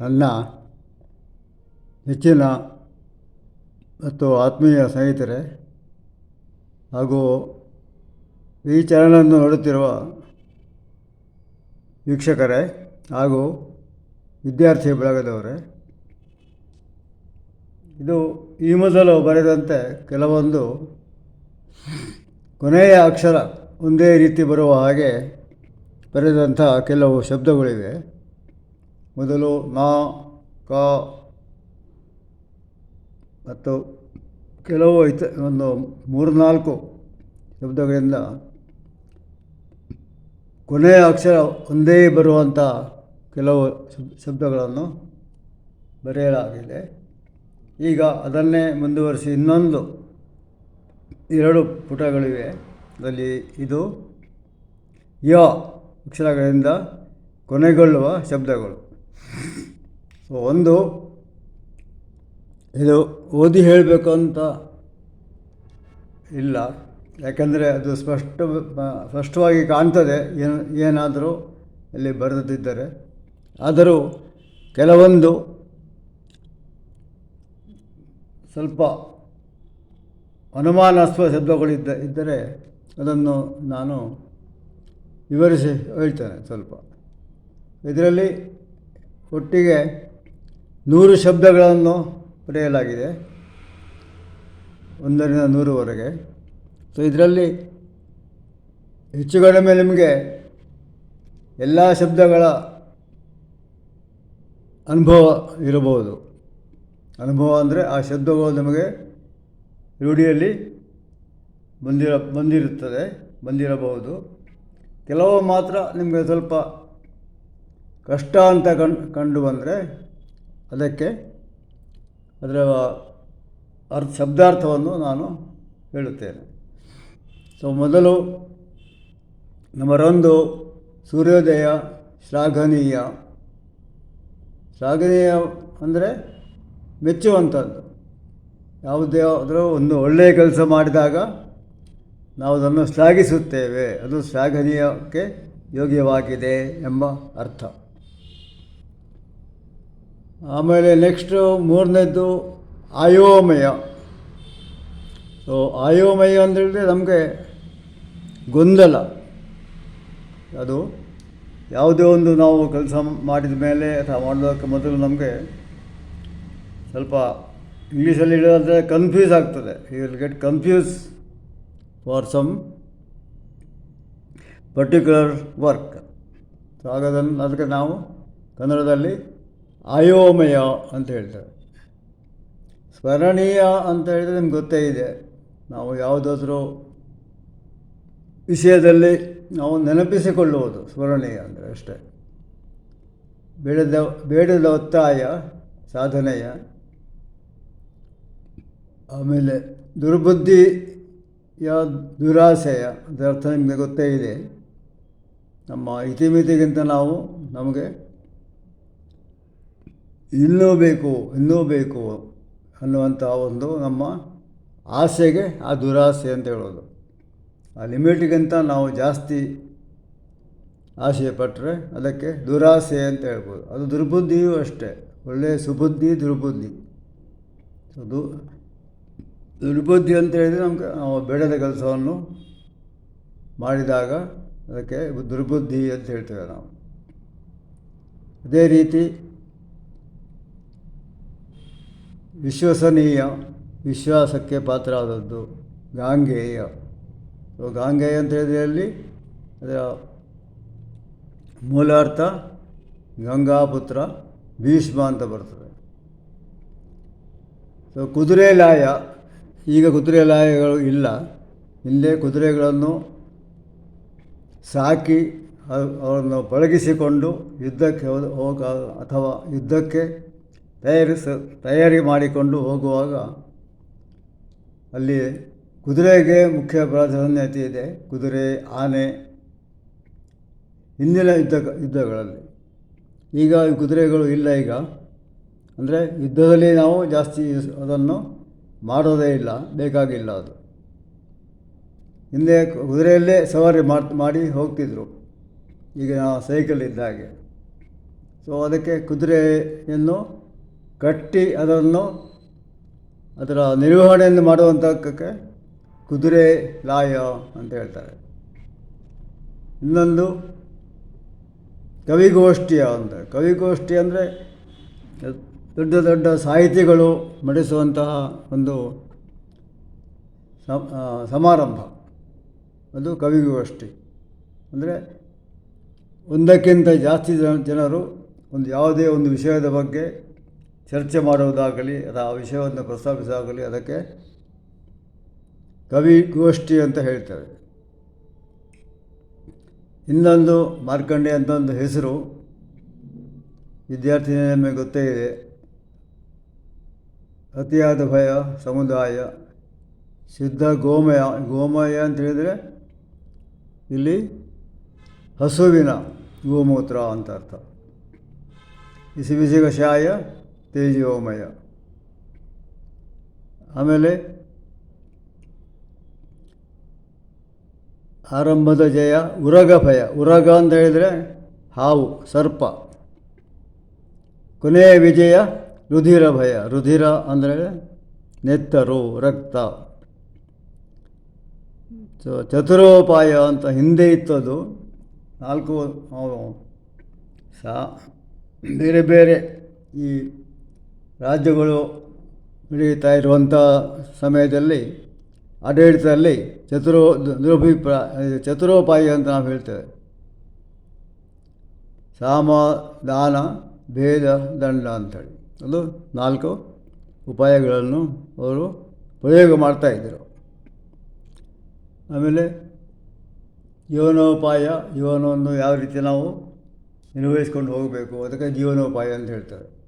ನನ್ನ ನೆಚ್ಚಿನ ಮತ್ತು ಆತ್ಮೀಯ ಸ್ನೇಹಿತರೆ ಹಾಗೂ ಈ ಚಾನಲನ್ನು ನೋಡುತ್ತಿರುವ ವೀಕ್ಷಕರೇ ಹಾಗೂ ವಿದ್ಯಾರ್ಥಿ ಬಳಗದವರೇ, ಇದು ಈ ಮೊದಲು ಬರೆದಂತೆ ಕೆಲವೊಂದು ಕೊನೆಯ ಅಕ್ಷರ ಒಂದೇ ರೀತಿ ಬರುವ ಹಾಗೆ ಬರೆದಂಥ ಕೆಲವು ಶಬ್ದಗಳಿವೆ. ಮೊದಲು ನ ಕ ಮತ್ತು ಕೆಲವು ಇತ ಒಂದು ಮೂರ್ನಾಲ್ಕು ಶಬ್ದಗಳಿಂದ ಕೊನೆಯ ಅಕ್ಷರ ಒಂದೇ ಬರುವಂಥ ಕೆಲವು ಶಬ್, ಶಬ್ದಗಳನ್ನು ಬರೆಯಲಾಗಿದೆ. ಈಗ ಅದನ್ನೇ ಮುಂದುವರಿಸಿ ಇನ್ನೊಂದು, ಎರಡು ಪುಟಗಳಿವೆ. ಅದರಲ್ಲಿ ಇದು ಯ ಅಕ್ಷರಗಳಿಂದ ಕೊನೆಗೊಳ್ಳುವ ಶಬ್ದಗಳು. ಸೊ ಒಂದು, ಇದು ಓದಿ ಹೇಳಬೇಕು ಅಂತ ಇಲ್ಲ. ಯಾಕಂದರೆ ಅದು ಸ್ಪಷ್ಟ, ಸ್ಪಷ್ಟವಾಗಿ ಕಾಣ್ತದೆ. ಏನು, ಏನಾದರೂ ಇಲ್ಲಿ ಬರೆದಿದ್ದರೆ. ಆದರೂ ಕೆಲವೊಂದು ಸ್ವಲ್ಪ ಅನುಮಾನಾಸ್ಪದ ಶಬ್ದಗಳಿದ್ದ ಇದ್ದರೆ ಅದನ್ನು ನಾನು ವಿವರಿಸಿ ಹೇಳ್ತೇನೆ ಸ್ವಲ್ಪ. ಇದರಲ್ಲಿ ಒಟ್ಟಿಗೆ ನೂರು ಶಬ್ದಗಳನ್ನು ಬರೆಯಲಾಗಿದೆ ಒಂದರಿಂದ ನೂರುವರೆಗೆ. ಸೊ ಇದರಲ್ಲಿ ಹೆಚ್ಚು ಕಡಿಮೆ ನಿಮಗೆ ಎಲ್ಲ ಶಬ್ದಗಳ ಅನುಭವ ಇರಬಹುದು. ಅನುಭವ ಅಂದರೆ ಆ ಶಬ್ದಗಳು ನಮಗೆ ರೂಢಿಯಲ್ಲಿ ಬಂದಿರ, ಬಂದಿರುತ್ತದೆ, ಬಂದಿರಬಹುದು. ಕೆಲವು ಮಾತ್ರ ನಿಮಗೆ ಸ್ವಲ್ಪ ಕಷ್ಟ ಅಂತ ಕಂಡು ಕಂಡು ಬಂದರೆ ಅದಕ್ಕೆ ಅದರ ಅರ್ಥ, ಶಬ್ದಾರ್ಥವನ್ನು ನಾನು ಹೇಳುತ್ತೇನೆ. ಸೊ, ಮೊದಲು ನಂಬರೊಂದು ಸೂರ್ಯೋದಯ ಶ್ಲಾಘನೀಯ. ಶ್ಲಾಘನೀಯ ಅಂದರೆ ಮೆಚ್ಚುವಂಥದ್ದು. ಯಾವುದೇ ಆದರೂ ಒಂದು ಒಳ್ಳೆಯ ಕೆಲಸ ಮಾಡಿದಾಗ ನಾವು ಅದನ್ನು ಶ್ಲಾಘಿಸುತ್ತೇವೆ. ಅದು ಶ್ಲಾಘನೀಯಕ್ಕೆ ಯೋಗ್ಯವಾಗಿದೆ ಎಂಬ ಅರ್ಥ. ಆಮೇಲೆ ನೆಕ್ಸ್ಟು ಮೂರನೇದ್ದು ಆಯೋಮಯ. ಸೊ ಆಯೋಮಯ ಅಂತ ಹೇಳಿದ್ರೆ ನಮಗೆ ಗೊಂದಲ. ಅದು ಯಾವುದೇ ಒಂದು ನಾವು ಕೆಲಸ ಮಾಡಿದ ಮೇಲೆ ಅಥವಾ ಮಾಡೋದಕ್ಕೆ ಮೊದಲು ನಮಗೆ ಸ್ವಲ್ಪ ಇಂಗ್ಲೀಷಲ್ಲಿ ಹೇಳೋದಂದರೆ ಕನ್ಫ್ಯೂಸ್ ಆಗ್ತದೆ. You will get confuse for some particular work so ಹಾಗಾದ ಅದಕ್ಕೆ ನಾವು ಕನ್ನಡದಲ್ಲಿ ಆಯೋಮಯ ಅಂತ ಹೇಳ್ತಾರೆ. ಸ್ಮರಣೀಯ ಅಂತ ಹೇಳಿದರೆ ನಿಮ್ಗೆ ಗೊತ್ತೇ ಇದೆ. ನಾವು ಯಾವುದಾದ್ರೂ ವಿಷಯದಲ್ಲಿ ನಾವು ನೆನಪಿಸಿಕೊಳ್ಳುವುದು ಸ್ಮರಣೀಯ ಅಂದರೆ ಅಷ್ಟೇ. ಬೇಡದ ಬೇಡದ ಒತ್ತಾಯ, ಸಾಧನೆಯ, ಆಮೇಲೆ ದುರ್ಬುದ್ಧಿಯ ದುರಾಸೆಯ, ಅದರ ಅರ್ಥ ನಿಮಗೆ ಗೊತ್ತೇ ಇದೆ. ನಮ್ಮ ಇತಿಮಿತಿಗಿಂತ ನಾವು ನಮಗೆ ಇನ್ನೂ ಬೇಕು ಇನ್ನೂ ಬೇಕು ಅನ್ನುವಂಥ ಒಂದು ನಮ್ಮ ಆಸೆಗೆ ಆ ದುರಾಸೆ ಅಂತ ಹೇಳೋದು. ಆ ಲಿಮಿಟ್ಗಿಂತ ನಾವು ಜಾಸ್ತಿ ಆಸೆ ಪಟ್ಟರೆ ಅದಕ್ಕೆ ದುರಾಸೆ ಅಂತ ಹೇಳ್ಬೋದು. ಅದು ದುರ್ಬುದ್ಧಿಯೂ ಅಷ್ಟೇ. ಒಳ್ಳೆಯ ಸುಬುದ್ಧಿ, ದುರ್ಬುದ್ಧಿ. ಅದು ದುರ್ಬುದ್ಧಿ ಅಂತ ಹೇಳಿದರೆ ನಮಗೆ ನಾವು ಬೇಡದ ಕೆಲಸವನ್ನು ಮಾಡಿದಾಗ ಅದಕ್ಕೆ ದುರ್ಬುದ್ಧಿ ಅಂತ ಹೇಳ್ತೇವೆ ನಾವು. ಅದೇ ರೀತಿ ವಿಶ್ವಸನೀಯ, ವಿಶ್ವಾಸಕ್ಕೆ ಪಾತ್ರ ಆದದ್ದು ಗಾಂಗೆಯ. ಸೊ ಗಾಂಗೇಯ ಅಂತ ಹೇಳಿದಲ್ಲಿ ಅದರ ಮೂಲಾರ್ಥ ಗಂಗಾಪುತ್ರ ಭೀಷ್ಮ ಅಂತ ಬರ್ತದೆ. ಸೊ ಕುದುರೆ ಲಾಯ, ಈಗ ಕುದುರೆ ಲಾಯಗಳು ಇಲ್ಲ. ಹಿಂದೆ ಕುದುರೆಗಳನ್ನು ಸಾಕಿ ಅವರನ್ನು ಪಳಗಿಸಿಕೊಂಡು ಯುದ್ಧಕ್ಕೆ ಹೋಗ ಅಥವಾ ಯುದ್ಧಕ್ಕೆ ತಯಾರಿಸ, ತಯಾರಿ ಮಾಡಿಕೊಂಡು ಹೋಗುವಾಗ ಅಲ್ಲಿ ಕುದುರೆಗೆ ಮುಖ್ಯ ಪ್ರಾಧಾನ್ಯತೆ ಇದೆ. ಕುದುರೆ, ಆನೆ, ಹಿಂದಿನ ಯುದ್ಧ, ಯುದ್ಧಗಳಲ್ಲಿ. ಈಗ ಕುದುರೆಗಳು ಇಲ್ಲ ಈಗ. ಅಂದರೆ ಯುದ್ಧದಲ್ಲಿ ನಾವು ಜಾಸ್ತಿ ಅದನ್ನು ಮಾಡೋದೇ ಇಲ್ಲ, ಬೇಕಾಗಿಲ್ಲ ಅದು. ಹಿಂದೆ ಕುದುರೆಯಲ್ಲೇ ಸವಾರಿ ಮಾಡಿ ಹೋಗ್ತಿದ್ರು. ಈಗ ನಾವು ಸೈಕಲ್ ಇದ್ದ ಹಾಗೆ. ಸೊ ಅದಕ್ಕೆ ಕುದುರೆಯನ್ನು ಕಟ್ಟಿ ಅದನ್ನು ಅದರ ನಿರ್ವಹಣೆಯನ್ನು ಮಾಡುವಂಥಕ್ಕೆ ಕುದುರೆ ಲಾಯ ಅಂತ ಹೇಳ್ತಾರೆ. ಇನ್ನೊಂದು ಕವಿಗೋಷ್ಠಿಯ ಅಂತ. ಕವಿಗೋಷ್ಠಿ ಅಂದರೆ ದೊಡ್ಡ ದೊಡ್ಡ ಸಾಹಿತಿಗಳು ನಡೆಸುವಂತಹ ಒಂದು ಸಮ- ಸಮಾರಂಭ. ಅದು ಕವಿಗೋಷ್ಠಿ. ಅಂದರೆ ಒಂದಕ್ಕಿಂತ ಜಾಸ್ತಿ ಜನ ಜನರು ಒಂದು ಯಾವುದೇ ಒಂದು ವಿಷಯದ ಬಗ್ಗೆ ಚರ್ಚೆ ಮಾಡುವುದಾಗಲಿ ಅಥವಾ ಆ ವಿಷಯವನ್ನು ಪ್ರಸ್ತಾಪಿಸೋದಾಗಲಿ ಅದಕ್ಕೆ ಕವಿಗೋಷ್ಠಿ ಅಂತ ಹೇಳ್ತಾರೆ. ಇನ್ನೊಂದು ಮಾರ್ಕಂಡೆ ಅಂತ ಒಂದು ಹೆಸರು ವಿದ್ಯಾರ್ಥಿ ನಮಗೆ ಗೊತ್ತೇ ಇದೆ. ಅತಿಯಾದ ಭಯ, ಸಮುದಾಯ, ಶುದ್ಧ ಗೋಮಯ ಗೋಮಯ ಅಂತ ಹೇಳಿದರೆ ಇಲ್ಲಿ ಹಸುವಿನ ಗೋಮೂತ್ರ ಅಂತ ಅರ್ಥ. ಬಿಸಿ ಬಿಸಿ ಕಷಾಯ ತೇಜೋಮಯ. ಆಮೇಲೆ ಆರಂಭದ ಜಯ ಉರಗ ಭಯ ಉರಗ ಅಂತ ಹೇಳಿದರೆ ಹಾವು, ಸರ್ಪ. ಕೊನೆಯ ವಿಜಯ ರುಧಿರ ಭಯ ರುಧಿರ ಅಂದರೆ ನೆತ್ತರು, ರಕ್ತ. ಸೊ, ಚತುರೋಪಾಯ ಅಂತ ಹಿಂದೆ ಇತ್ತದು. ನಾಲ್ಕು ಸಾ, ಬೇರೆ ಬೇರೆ ಈ ರಾಜ್ಯಗಳು ನಡೆಯುತ್ತಾ ಇರುವಂಥ ಸಮಯದಲ್ಲಿ ಆಡಳಿತದಲ್ಲಿ ಚತುರೋ ದುರಭಿಪ್ರಾಯ, ಚತುರೋಪಾಯ ಅಂತ ನಾವು ಹೇಳ್ತೇವೆ. ಸಾಮ ದಾನ ಭೇದ, ದಂಡ ಅಂಥೇಳಿ ಅದು ನಾಲ್ಕು ಉಪಾಯಗಳನ್ನು ಅವರು ಪ್ರಯೋಗ ಮಾಡ್ತಾಯಿದ್ದರು ಆಮೇಲೆ ಜೀವನೋಪಾಯ, ಜೀವನವನ್ನು ಯಾವ ರೀತಿ ನಾವು ನಿರ್ವಹಿಸ್ಕೊಂಡು ಹೋಗಬೇಕು, ಅದಕ್ಕೆ ಜೀವನೋಪಾಯ ಅಂತ ಹೇಳ್ತಾರೆ.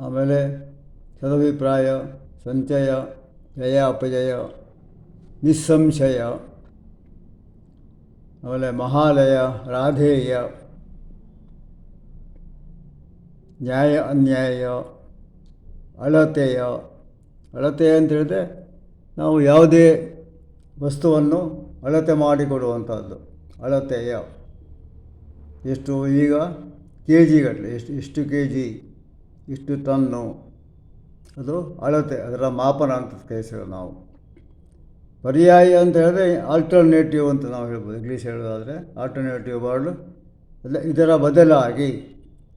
ಆಮೇಲೆ ಸದಭಿಪ್ರಾಯ, ಸಂಚಯ, ಜಯ, ಅಪಜಯ, ನಿಸ್ಸಂಶಯ, ಆಮೇಲೆ ಮಹಾಲಯ, ರಾಧೇಯ, ನ್ಯಾಯ, ಅನ್ಯಾಯ, ಅಳತೆಯ. ಅಳತೆ ಅಂತ ಹೇಳಿದ್ರೆ ನಾವು ಯಾವುದೇ ವಸ್ತುವನ್ನು ಅಳತೆ ಮಾಡಿಕೊಡುವಂಥದ್ದು. ಅಳತೆಯ. ಎಷ್ಟು ಈಗ ಕೆ ಜಿಗಟ್ಟಲೆ, ಎಷ್ಟು ಎಷ್ಟು ಕೆ ಜಿ? ಇಷ್ಟು ಟನ್ನು ಅದು ಅಳತೆ, ಅದರ ಮಾಪನ ಅಂತ ಕಲಿಸಿರೋ ನಾವು. ಪರ್ಯಾಯ ಅಂತ ಹೇಳಿದ್ರೆ ಆಲ್ಟರ್ನೇಟಿವ್ ಅಂತ ನಾವು ಹೇಳ್ಬೋದು. ಇಂಗ್ಲೀಷ್ ಹೇಳೋದಾದರೆ ಆಲ್ಟರ್ನೇಟಿವ್ ವರ್ಡ್ ಅಲ್ಲ, ಇದರ ಬದಲಾಗಿ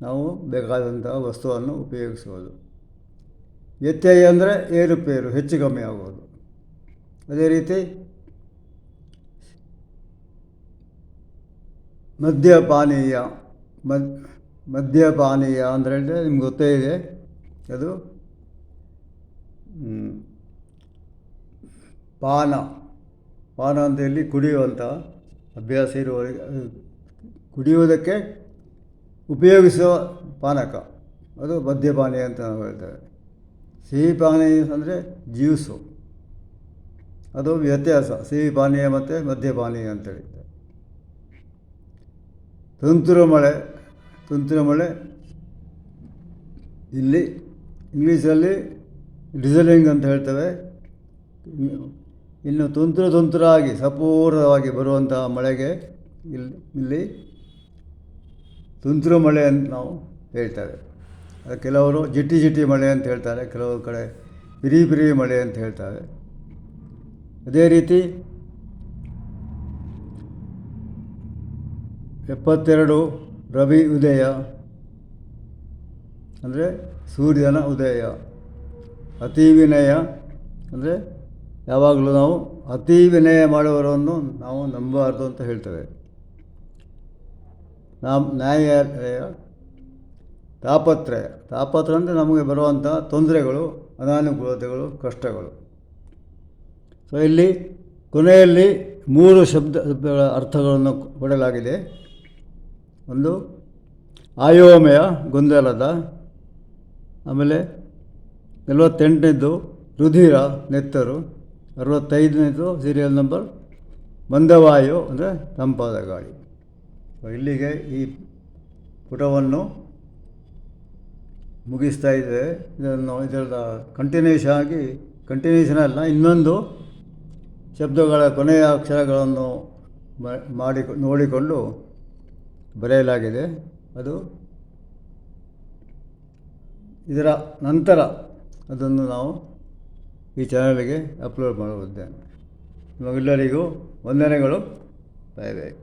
ನಾವು ಬೇಕಾದಂತಹ ವಸ್ತುವನ್ನು ಉಪಯೋಗಿಸುವುದು ವ್ಯತ್ಯಯ ಅಂದರೆ ಏರುಪೇರು, ಹೆಚ್ಚು ಕಮ್ಮಿ ಆಗೋದು. ಅದೇ ರೀತಿ ಮದ್ಯಪಾನೀಯ, ಮದ್ ಮದ್ಯಪಾನೀಯ ಅಂತ ಹೇಳಿದ್ರೆ ನಿಮ್ಗೆ ಗೊತ್ತೇ ಇದೆ. ಅದು ಪಾನ. ಪಾನ ಅಂತ ಹೇಳಿ ಕುಡಿಯುವಂಥ ಅಭ್ಯಾಸ ಇರುವವರಿಗೆ ಕುಡಿಯುವುದಕ್ಕೆ ಉಪಯೋಗಿಸುವ ಪಾನಕ. ಅದು ಮದ್ಯಪಾನೀಯ ಅಂತ ನಾವು ಹೇಳ್ತೇವೆ. ಸಿಹಿ ಪಾನೀಯ ಅಂದರೆ ಜ್ಯೂಸು. ಅದು ವ್ಯತ್ಯಾಸ. ಸಿಹಿ ಪಾನೀಯ ಮತ್ತು ಮದ್ಯಪಾನೀಯ ಅಂತ ತುಂತುರು ಮಳೆ. ತುಂತುರು ಮಳೆ, ಇಲ್ಲಿ ಇಂಗ್ಲೀಷಲ್ಲಿ ಡಿಸಲಿಂಗ್ ಅಂತ ಹೇಳ್ತೇವೆ. ಇನ್ನು- ತುಂತುರು ತುಂತುರಾಗಿ, ಸಪೂರವಾಗಿ ಬರುವಂತಹ ಮಳೆಗೆ ಇಲ್ಲಿ ಇಲ್ಲಿ ತುಂತುರು ಮಳೆ ಅಂತ ನಾವು ಹೇಳ್ತೇವೆ. ಕೆಲವರು ಜಿಟಿ ಜಿಟಿ ಮಳೆ ಅಂತ ಹೇಳ್ತಾರೆ ಕೆಲವು ಕಡೆ ಬಿರಿ ಬಿರಿ ಮಳೆ ಅಂತ ಹೇಳ್ತಾರೆ ಅದೇ ರೀತಿ ಎಪ್ಪತ್ತೆರಡು ರವಿ ಉದಯ. ಅಂದರೆ ಸೂರ್ಯನ ಉದಯ. ಅತಿ ವಿನಯ. ಅಂದರೆ ಯಾವಾಗಲೂ ನಾವು ಅತಿ ವಿನಯ ಮಾಡುವವರನ್ನು ನಾವು ನಂಬಬಾರ್ದು ಅಂತ ಹೇಳ್ತೇವೆ. ನಮ್ಮ ನ್ಯಾಯ ತಾಪತ್ರಯ. ತಾಪತ್ರ ಅಂದರೆ ನಮಗೆ ಬರುವಂಥ ತೊಂದರೆಗಳು, ಅನಾನುಕೂಲತೆಗಳು, ಕಷ್ಟಗಳು. ಸೊ ಇಲ್ಲಿ ಕೊನೆಯಲ್ಲಿ ಮೂರು ಶಬ್ದಗಳ ಅರ್ಥಗಳನ್ನು ಕೊಡಲಾಗಿದೆ. ಒಂದು ಆಯೋಮಯ ಗೊಂದಲದ, ಆಮೇಲೆ ನಲವತ್ತೆಂಟನೇದು ರುಧಿರ ನೆತ್ತರು ಅರವತ್ತೈದನೇದು ಸೀರಿಯಲ್ ನಂಬರ್ ಮಂದವಾಯು ಅಂದರೆ ತಂಪಾದ ಗಾಳಿ. ಇಲ್ಲಿಗೆ ಈ ಪುಟವನ್ನು ಮುಗಿಸ್ತಾ ಇದೆ ಇದನ್ನು ಇದರ ಕಂಟಿನ್ಯೂಷನ್ ಆಗಿ ಕಂಟಿನ್ಯೂಷನ್ ಅಲ್ಲ, ಇನ್ನೊಂದು ಶಬ್ದಗಳ ಕೊನೆಯ ಅಕ್ಷರಗಳನ್ನು ಮಾಡಿ ನೋಡಿಕೊಂಡು ಬರೆಯಲಾಗಿದೆ. ಅದು ಇದರ ನಂತರ ಅದನ್ನು ನಾವು ಈ ಚಾನಲ್ಗೆ ಅಪ್ಲೋಡ್ ಮಾಡುತ್ತಿದ್ದೇನೆ ನಿಮಗೆಲ್ಲರಿಗೂ ವಂದನೆಗಳು. ಬಾಯ್ ಬಾಯ್